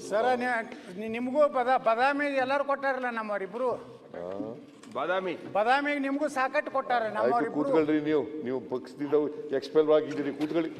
ಸರ ನೀ- ನಿಮಗೂ ಬದ ಬದಾಮಿ ಎಲ್ಲರೂ ಕೊಟ್ಟಾರಲ್ಲ ನಮ್ಮವರಿಬ್ರು? ಬಾದಾಮಿ. ಬದಾಮಿಗೆ ನಿಮಗೂ ಸಾಕಟ್ಟು ಕೊಟ್ಟಾರೆ ಆಯ್ತು ನಮ್ಮವರಿಬ್ರು. ಕೂತ್ಕೊಳ್ರಿ ನೀವು. ನೀವು ಪಕ್ಷದಿಂದ ಎಕ್ಸ್ಪೆಲ್ ಆಗಿದ್ದೀರಿ ಕೂತ್ಕೊಳ್ಳಿ.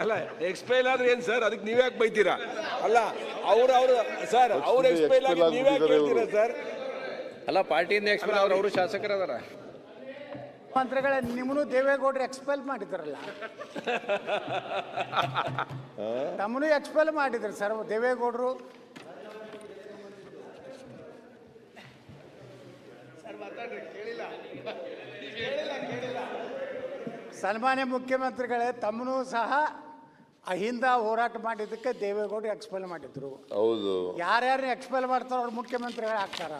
ಅಲ್ಲ ಎಕ್ಸ್ಪೈಲ್ ಆದ್ರೆ ಏನ್ ಸರ್? ಅದಕ್ಕೆ ನೀವ್ಯಾಕೆ ಬೈತೀರಾ? ಅಲ್ಲ ಅವ್ರ ಅವ್ರ ಸರ್ ಅವ್ರ ಎಕ್ಸ್ಪೈರ್ ಎಕ್ಸ್ಪೈಲ್ ಆಗಿ expel ನೀವ್ಯಾಕೆ ಆಗ್ಬಿಟ್ಟಿದ್ದಾರೆ ಹೇಳ್ತೀರಾ ಸರ್? ಅಲ್ಲ ಪಾರ್ಟಿಯಿಂದ ಎಕ್ಸ್ಪೈರ್ ಅವ್ರು ಅವರು ಶಾಸಕರದಾರ. ಮಂತ್ರಿಗಳೇ ನಿಮ್ಮನ್ನು ದೇವೇಗೌಡರು ಎಕ್ಸ್ಪೆಲ್ ಮಾಡಿದ್ರಲ್ಲ. ತಮ್ಮನು ಎಕ್ಸ್ಪೆಲ್ ಮಾಡಿದ್ರು ಸರ್ ದೇವೇಗೌಡರು ಸನ್ಮಾನ್ಯ ಮುಖ್ಯಮಂತ್ರಿಗಳೇ ತಮ್ಮನು ಸಹ ಅಹಿಂದ ಹೋರಾಟ ಮಾಡಿದ್ದಕ್ಕೆ ದೇವೇಗೌಡರು ಎಕ್ಸ್ಪೆಲ್ ಮಾಡಿದ್ರು. ಹೌದು. ಯಾರ್ಯಾರು ಎಕ್ಸ್ಪೆಲ್ ಮಾಡ್ತಾರೋ ಅವ್ರು ಮುಖ್ಯಮಂತ್ರಿಗಳು ಆಗ್ತಾರ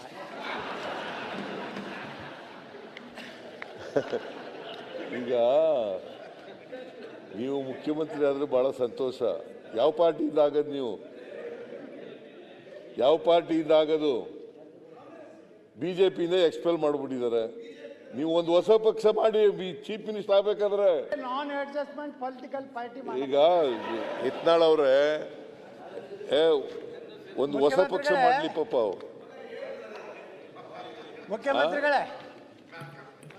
ಈಗ ನೀವು ಮುಖ್ಯಮಂತ್ರಿ ಆದ್ರೆ ಭಾಳ ಸಂತೋಷ. ಯಾವ ಪಾರ್ಟಿಯಿಂದ ಆಗದು ನೀವು? ಯಾವ ಪಾರ್ಟಿಯಿಂದ ಆಗದು ಪಿಯಿಂದ ಎಕ್ಸ್ಪೆಲ್ ಮಾಡಿಬಿಟ್ಟಿದ್ದಾರೆ. ನೀವು ಒಂದು ಹೊಸ ಪಕ್ಷ ಮಾಡಿ ಚೀಫ್ ಮಿನಿಸ್ಟರ್ ಆಗ್ಬೇಕಾದ್ರೆ. ನಾನ್ ಅಡ್ಜಸ್ಟ್ಮೆಂಟ್ ಪೊಲಿಟಿಕಲ್ ಪಾರ್ಟಿ ಈಗ ಇತ್ನಾಳ್ ಅವರೇ ಏ ಒಂದು ಹೊಸ ಪಕ್ಷ ಮಾಡಲಿ ಮಾಡ್ಲಿ ಪಾಪ ಅವ್ರು. ಮುಖ್ಯಮಂತ್ರಿಗಳೇ.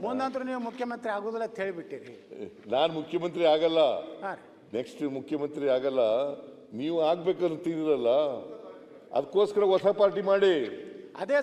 ಮುಂದಂತರೂ ನೀವು ಮುಖ್ಯಮಂತ್ರಿ ಆಗೋದಿಲ್ಲ ಅಂತ ಹೇಳಿಬಿಟ್ಟಿರಿ. ನಾನು ಮುಖ್ಯಮಂತ್ರಿ ಆಗಲ್ಲ. ಹಾಂ ರೀ. ನೆಕ್ಸ್ಟ್ ಮುಖ್ಯಮಂತ್ರಿ ಆಗಲ್ಲ. ನೀವು ಆಗ್ಬೇಕಂತ ಅದಕ್ಕೋಸ್ಕರ ಹೊಸ ಪಾರ್ಟಿ ಮಾಡಿ. ಅದೇ